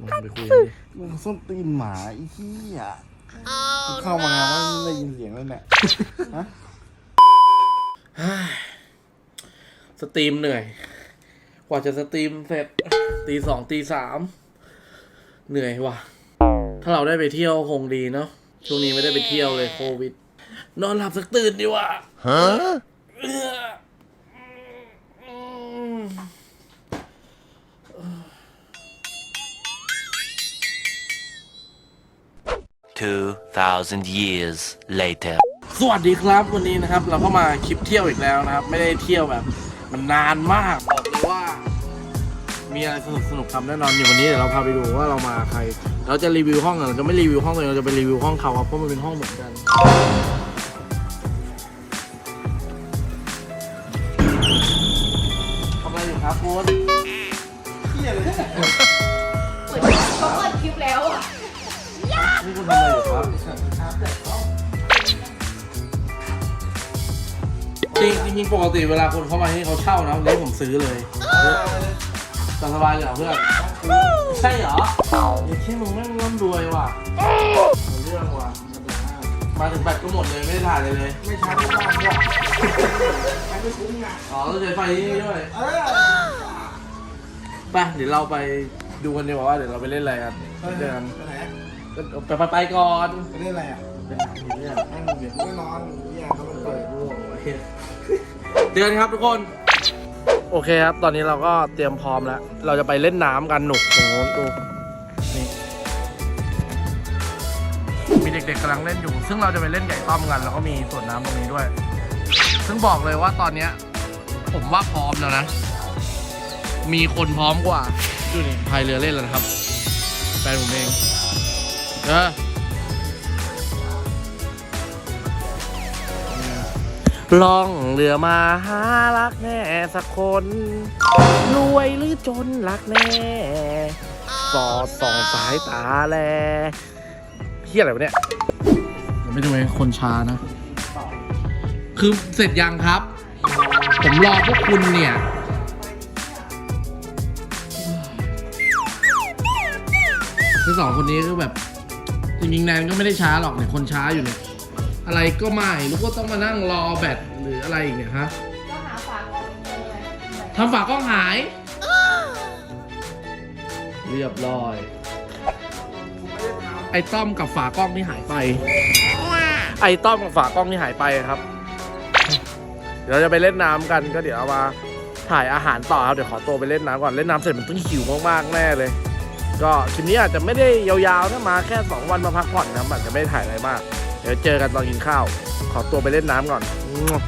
มึงไปคุยกันดิมึงส้นตีนหมาไอ้เหี้ยมึงเข้ามาว่าไม่ได้ยินเสียงแล้วเนี่ยฮะสตรีมเหนื่อย กว่าจะสตรีมเสร็จตีสองตีสามเหนื่อยว่ะ ถ้าเราได้ไปเที่ยวคงดีเนาะช่วงนี้ไม่ได้ไปเที่ยวเลยโควิด นอนหลับสักตื่นดีกว่าฮะ 2,000 years later. สวัสดีครับวันนี้นะครับ เราก็มาคลิปเที่ยวอีกแล้วนะครับ ไม่ได้เที่ยวแบบ มันนานมากบอกเลยว่า มีอะไรสนุกสนุกทำแน่นอนอยู่วันนี้เดี๋ยวเราพาไปดูว่าเรามาใคร เราจะรีวิวห้องเราจะไม่รีวิวห้องตัวเองเราจะไปรีวิวห้องเขาครับเพราะมันเป็นห้องเหมือนกัน จริงจริงๆปกติเวลาคนเข้ามาที่เขาเช่านะวันนี้ผมซื้อเลยตามสบายเลยเหรอเพื่อนใช่เหรออย่าคิดมึงแม่งร่ำรวยว่ะเอาเรื่องว่ะมาถึงแบตก็หมดเลยไม่ได้ถ่ายเลยเลยไม่ใช่ไม่ได้เนี่ยใช้ไม่คุ้มไงอ๋อต้องใช้ไฟที่นี่ด้วยเออไปเดี๋ยวเราไปดูกันดีกว่าว่าเดี๋ยวเราไปเล่นอะไรกันเดินไป ไหนไปไปไปก่อนไปเล่นอะไรอะเป็นหนังผีเรื่องแม่งเดี๋ยวกูก็นอนเนี่ยเขาเปิดดูเตือนครับทุกคน โอเคครับ ตอนนี้เราก็เตรียมพร้อมแล้ว เราจะไปเล่นน้ำกันหนุกตรงโน้นดูนี่มีเด็กๆกำลังเล่นอยู่ ซึ่งเราจะไปเล่นไก่ต้อมกัน แล้วก็มีสวนน้ำตรงนี้ด้วย ซึ่งบอกเลยว่าตอนเนี้ยผมว่าพร้อมแล้วนะ มีคนพร้อมกว่าดูนี่พายเรือเล่นแล้วนะครับ แฟนผมเอง เออล่องเรือมาหารักแน่สักคน รวยหรือจนรักแน่ สอดส่องสายตาแลเฮียอะไรวะเนี่ยยังไม่ดูเลยคนช้านะ คือเสร็จยังครับ ผมรอพวกคุณเนี่ย คือสองคนนี้คือแบบ จริงๆแนนก็ไม่ได้ช้าหรอกเนี่ยคนช้าอยู่เนี่ยอะไรก็ไม่รู้ก็ต้องมานั่งรอแบตหรืออะไรอีกเนี่ยฮะก็หาฝากก่อนเลยทำฝากล้องหาย เรียบร้อย ไอ้ต้อมกับฝากล้องที่หายไป ไอ้ต้อมกับฝากล้องที่หายไปครับ เดี๋ยวเราจะไปเล่นน้ำกันก็เดี๋ยวเอามาถ่ายอาหารต่อครับเดี๋ยวขอตัวไปเล่นน้ำก่อนเล่นน้ำเสร็จมันต้องหิวมากๆแน่เลย ก็คลิปนี้อาจจะไม่ได้ยาวๆนะมาแค่ 2 วันมาพักผ่อนนะครับอาจจะไม่ได้ถ่ายอะไรมาก เดี๋ยวเจอกันตอนกินข้าว ขอตัวไปเล่นน้ำก่อนมัน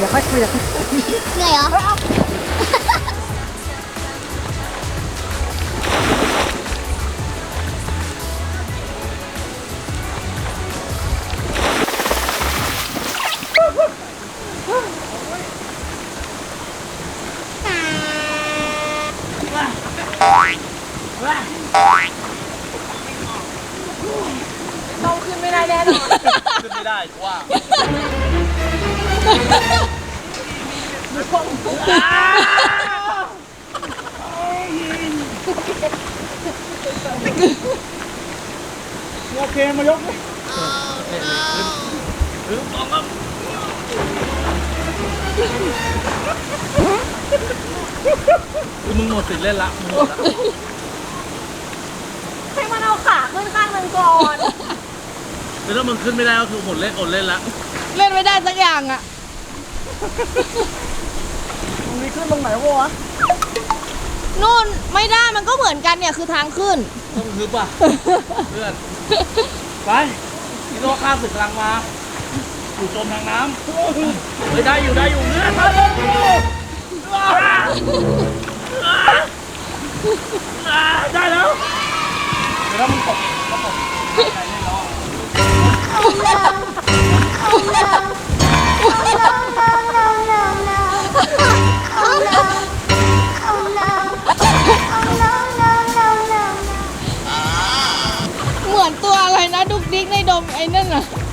เหนื่อยเหรอต้องขึ้นไม่ได้แน่นอน ขึ้นไม่ได้ว่า โอเคมายกเลยคือมึงหมดสิทธิ์เล่นละมึงหมดละให้มันเอาขาขึ้นข้างหนึ่งก่อนคือถ้ามึงขึ้นไม่ได้ก็คือหมดเล่นอดเล่นละ เล่นไม่ได้สักอย่างอะ ตรงนี้ขึ้นตรงไหนวะนู่นไม่ได้มันก็เหมือนกันเนี่ยคือทางขึ้น ต้องคือป่ะ เพื่อน ไปพี่โลข้ามศึกกำลังมาไอยู่จมทางน้ำเฮ้ยได้อยู่ได้อยู่เนื้อมาเลยได้แล้วเดี๋ยวถ้ามึงตกเห ใน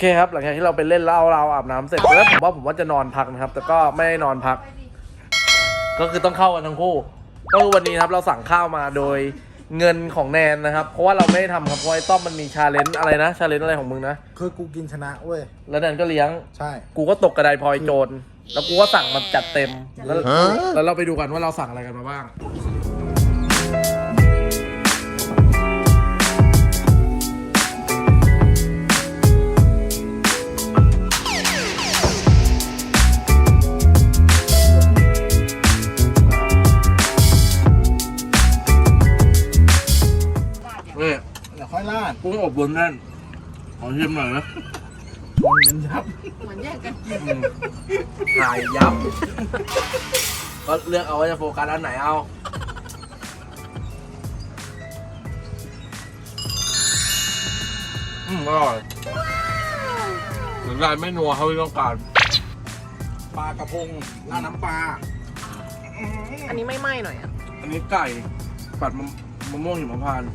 เคครับ หลังจากที่เราไปเล่นเหล้าเราอาบน้ำเสร็จแล้วผมว่าผมว่าจะนอนพักนะครับ แต่ก็ไม่ได้นอนพัก ก็คือต้องเข้ากันทั้งคู่ก็คือวันนี้ครับเราสั่งข้าวมาโดยเงินของแนนนะครับ เพราะว่าเราไม่ได้ทำครับเพราะไอ้ต้อมมันมีชาเลนจ์อะไรนะชาเลนจ์อะไรของมึงนะคือกูกินชนะเว้ย แล้วแนนก็เลี้ยง ใช่ กูก็ตกกระไดพลอยโจรแล้วกูก็สั่งมันจัดเต็มแล้วแล้วเราไปดูกันว่าเราสั่งอะไรกันมาบ้างาดกุ้งอบวุ้นแน่นขอชิมหน่อยนะมันเป็นยับอืมถ่ายยับ ก็เลือกเอาว่าจะโฟกัสอันไหนเอาอืมอร่อยถึงได้ไม่นัวเท่าที่ต้องการ ปลากระพงราดน้ำปลาอันนี้ไม่ไหม้หน่อยอะ อันนี้ไก่ ปัดมะมะม่วงหิมพานต์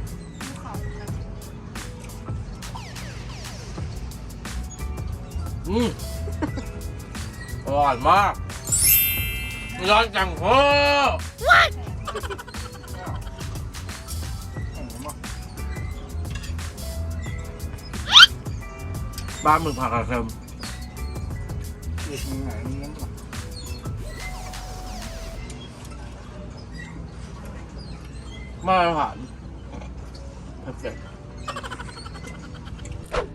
อืมอร่อยมากร้อนจังเพ้อบ้านหมึกผักกระเทียมอีกมึงไหนมึงนั้นมาตรฐานโอเคโอ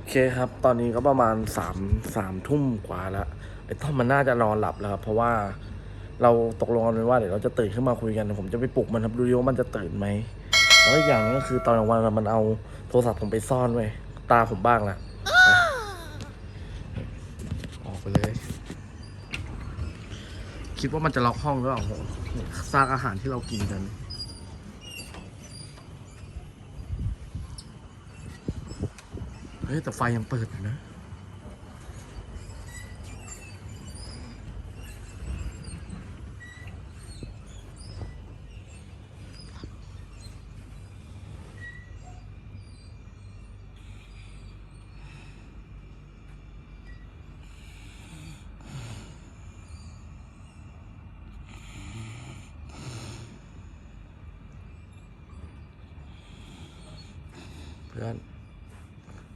เคครับ ตอนนี้ก็ประมาณสามสามทุ่มกว่าแล้วไอ้ต้อมมันน่าจะนอนหลับแล้วครับ เพราะว่าเราตกลงกันไว้ว่าเดี๋ยวเราจะตื่นขึ้นมาคุยกัน ผมจะไปปลุกมันครับดูดิว่ามันจะตื่นไหมแล้วอีกอย่างหนึงก็คือตอนกลางวันมันเอาโทรศัพท์ผมไปซ่อนไว้ตาผมบ้างละออกไปเลย คิดว่ามันจะล็อกห้องหรือเปล่าซากอาหารที่เรากินกัน เฮ้ยแต่ไฟยังเปิดอยู่นะ เพื่อน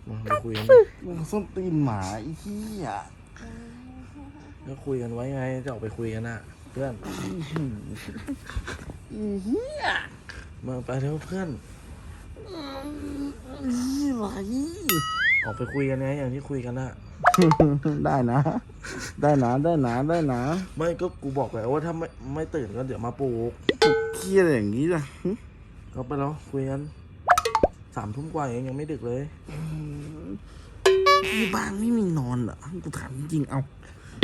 มามาคุยกันดิ มึงส้นตีนหมาไอ้เหี้ยก็คุยกันไว้ไงจะออกไปคุยกันน่ะ เพื่อนอีเหี้ยมาไปเร็วเพื่อนนี่ไหลออกไปคุยกันไงอย่างที่คุยกันน่ะ ได้นะ ได้นะได้นะได้นะไม่ก็กูบอกแล้วว่าถ้าไม่ไม่ตื่นก็เดี๋ยวมาปลุกเครียดอย่างนี้ล่ะหึก็ไปแล้วคุยกันสามทุ่มกว่าเองยังไม่ดึกเลย ที่บ้านไม่มีนอนเหรอกูถามจริงๆเอา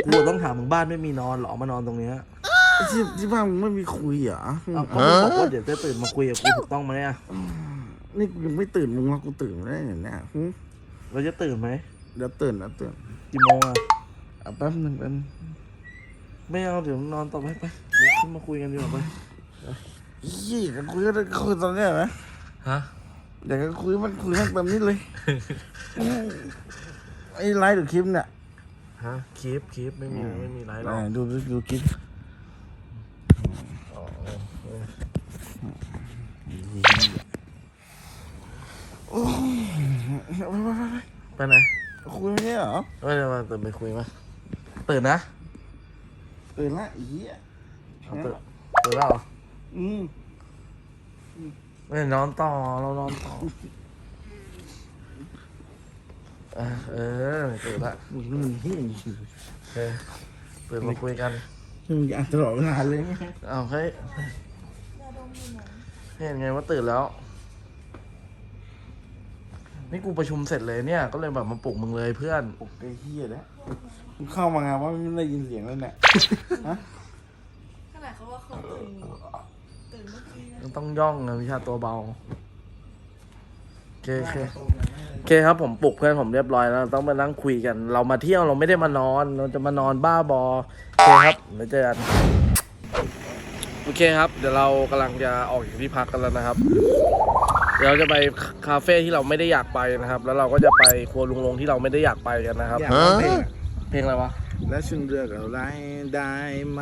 กูต้องถามมึงบ้านไม่มีนอนเหรอมานอนตรงเนี้ยที่ที่บ้านมึงไม่มีคุยเหรอเอาก็มึงบอกว่าเดี๋ยวจะตื่นมาคุยกับกูถูกต้องไหมอะนี่กูยังไม่ตื่นมึงว่ากูตื่นได้อย่างเนี้ยหึเราจะตื่นไหมเดี๋ยวตื่นแล้วตื่นกี่โมงอะเอาแป๊บหนึ่งแป๊บนึงไม่เอาเดี๋ยวนอนต่อไปไปลุกขึ้นมาคุยกันดีกว่าไปยี่กันคุยก็ได้คุยตอนเนี้ยนะฮะอยากจะคุยมันคุยมันแบบนี้เลยเอ ไอ้ไลฟ์หรือคลิปเนี่ยฮะคลิปคลิปไม่มีไม่มีไรหรไหอกนดูดูคลิปอ๋อเออโอ้ยไปไปไปไปไปไหนคุยไม่ได้เหรอเอ้ยเดี๋ยวมาตื่นไปคุยมาตื่นนะตื่นละไอ้เหี้ยเอาตื่นตื่นแล้วเหรออืมไม่นอนต่อเรานอนต่อเออเออตื่นละมึงนี่มันเหี้ยจริงโอเคตื่นมาคุยกันๆมึงอ่านตลอดเวลาเลยไงอ้าวเฮ้ยเห็นไงว่าตื่นแล้ว นี่กูประชุมเสร็จเลยเนี่ย ก็เลยแบบมาปลุกมึงเลยเพื่อนปลุกไอ้เหี้ยแล้วมึงเข้ามาไงว่าไม่ได้ยินเสียงเลยเนี่ยฮะขนาดเขาว่าเขาตื่นตื่นเมื่อกี้นะ ต้องย่องนะวิชาตัวเบา โอเคโอเค โอเคครับผมปลุกเพื่อนผมเรียบร้อยแล้วต้องมานั่งคุยกัน เรามาเที่ยวเราไม่ได้มานอน เราจะมานอนบ้าบอโอเคครับเดี๋ยวเจอกันโอเคครับ เดี๋ยวเรากำลังจะออกจากที่พักกันแล้วนะครับ เดี๋ยวเราจะไปคาเฟ่ที่เราไม่ได้อยากไปนะครับ แล้วเราก็จะไปครัวลุงลงที่เราไม่ได้อยากไปกันนะครับอยากร้องเพลงอะเพลงอะไรวะแล้วฉันเลือกอะไรได้ไหม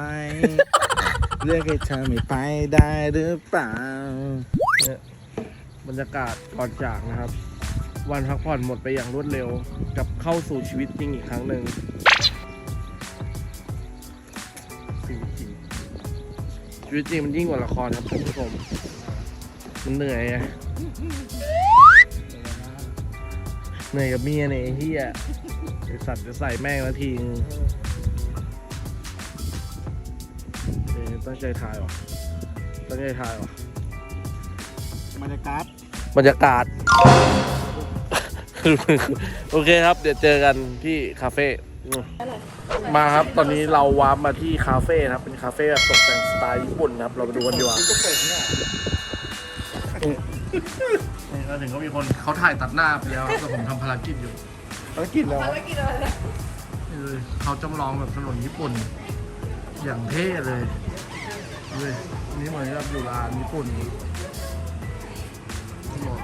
เลือกให้เธอไม่ไปได้หรือเปล่าบรรยากาศก่อนจากนะครับ วันพักผ่อนหมดไปอย่างรวดเร็วกลับเข้าสู่ชีวิตจริงอีกครั้งหนึ่งชีวิตจริงชีวิตจริงมันยิ่งกว่าละครครับท่านผู้ชมมันเหนื่อยไงเหนื่อยกับเมียเนี่ยไอ้เฮียไอสัตว์จะใส่แม่งละทีนึงเอ๊ะตั้งใจถ่ายวะตั้งใจถ่ายวะบรรยากาศบรรยากาศ โอเคครับ เดี๋ยวเจอกันที่คาเฟ่อืมมาครับตอนนี้เราวาร์ปมาที่คาเฟ่นะครับ เป็นคาเฟ่แบบตกแต่งสไตล์ญี่ปุ่นนะครับ เราไปดูกันดีกว่านี่เราถึงก็มีคนเขาถ่ายตัดหน้าไปแล้วแต่ผมทำภารกิจอยู่ภารกิจแล้วภารกิจอะไรนะนี่เลยเขาจำลองแบบถนนญี่ปุ่น อย่างเท่เลยเลยอันนี่เหมือนกับอยู่ร้านญี่ปุ่นถนน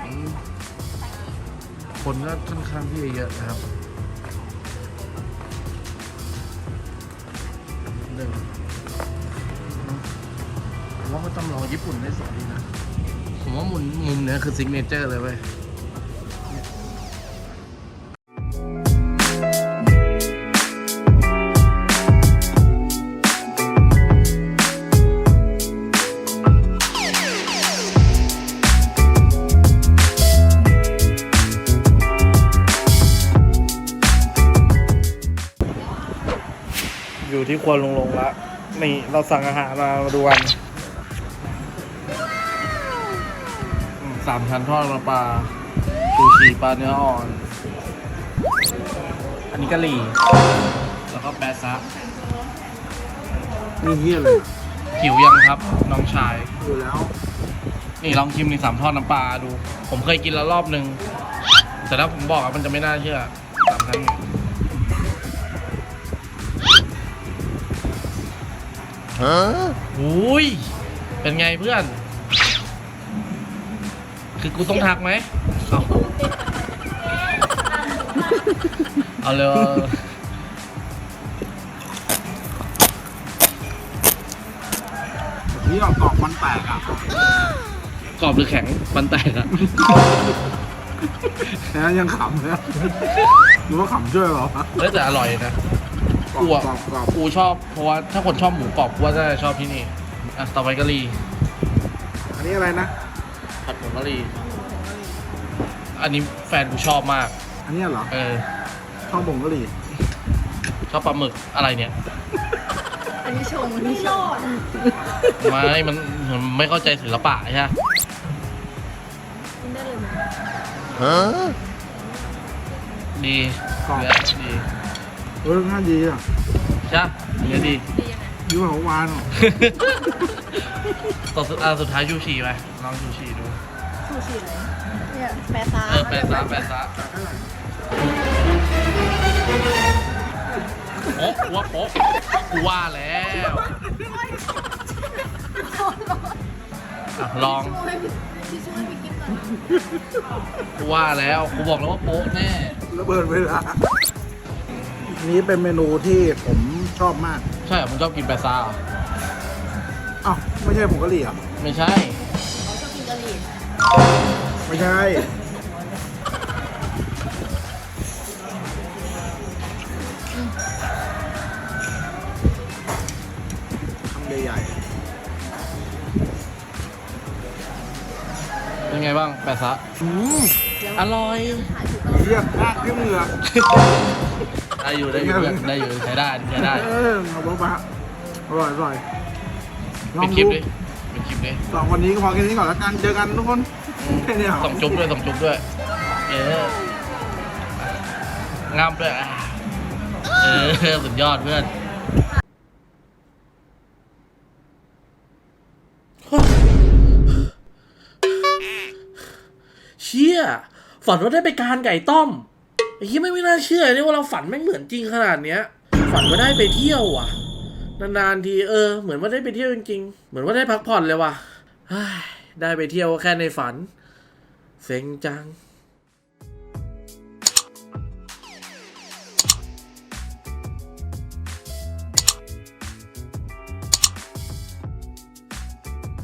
คนก็ค่อนข้างที่จะเยอะนะครับหนึ่งว่าเขาจำลองญี่ปุ่นได้สวยดีนะ ผมว่ามุมมุมเนี้ยคือซิกเนเจอร์เลยเว้ย อยู่ที่ครัวลงลงละนี่เราสั่งอาหารมามาดูกันอืมสามชั้นทอดน้ำปลาซูชิปลาเนื้ออ่อน อันนี้กะหรี่ แล้วก็แปะซะนี่เหี้ยเลยหิวยังครับ น้องชาย อยู่แล้ว นี่ลองชิมนี่สามทอดน้ำปลาดู ผมเคยกินแล้วรอบนึง แต่ถ้าผมบอกอะมันจะไม่น่าเชื่อสามชั้น อุ้ย เป็นไงเพื่อน คือกูต้องทักไหม เอาเอาเลยนี่เรากรอกมันแตกอะกรอบหรือแข็งมันแตกอะแล้วยังขำเลยหรือว่าขำช่วยเหรอเฮ้ยแต่อร่อยนะ กรอบกูอะกรอบกรอบกูชอบเพราะว่าถ้าคนชอบหมูกรอบกูว่าจะชอบที่นี่อะต่อไปกะหรี่ อันนี้อะไรนะ ผัดผงกะหรี่ อันนี้แฟนกูชอบมาก อันนี้เหรอ เออ ข้าวบ่งกะหรี่ชอบปลาหมึกอะไรเนี่ย อันนี้ชมอันนี้ชมไม่ มันมันไม่เข้าใจศิลปะใช่ไหมกินได้เลยไหม ดีกรอบเนื้อดี เออน่าดีอะใช่ปะเนื้อดีดียังไงดีกว่าของวานอะต่อสุดอะสุดท้ายชูชีไหมลองชูชีดูซูชิเลยเนี่ยแปะซาเออแปดซะแปดซะโป๊ะกูว่าโป๊ะกูว่าแล้วอะลองช่วยพี่ช่วยพี่กินหน่อยกูว่าแล้วกูบอกแล้วว่าโป๊ะแน่ระเบิดเวลา นี้เป็นเมนูที่ผมชอบมากใช่ผมชอบกินแปซ่าเหรออ้าวไม่ใช่ผงกะหรี่เหรอะ ไม่ใช่ เขาชอบกินกะหรี่ไม่ใช่ คำใหญ่เป็นไงบ้างแปซ่าอืมอร่อยๆเรียกมากที่เหงือก ได้อยู่ได้อยู่เพื่อนได้อยู่ใช้ได้ใช้ได้เออเอาบ้าอร่อยอร่อยลอเป็นงคลิปดูดิเป็นคลิปดิสองวันนี้ก็พอแค่นี้ก่อนแล้วกันเจอกันทุกคนแค่นี้เหรอส่งจุ๊บด้วยส่งจุ๊บด้วย เอองามด้วยอะเออสุดยอดเพื่อนเชี่ยฝันว่าได้ไปการไก่ต้อม ไอ้ที่ไม่ไม่น่าเชื่อเลยว่าเราฝันแม่งเหมือนจริงขนาดเนี้ย ฝันว่าได้ไปเที่ยวอะ นานๆทีเออ เหมือนว่าได้ไปเที่ยวจริงๆ เหมือนว่าได้พักผ่อนเลยว่ะได้ไปเที่ยวแค่ในฝัน เซ็งจัง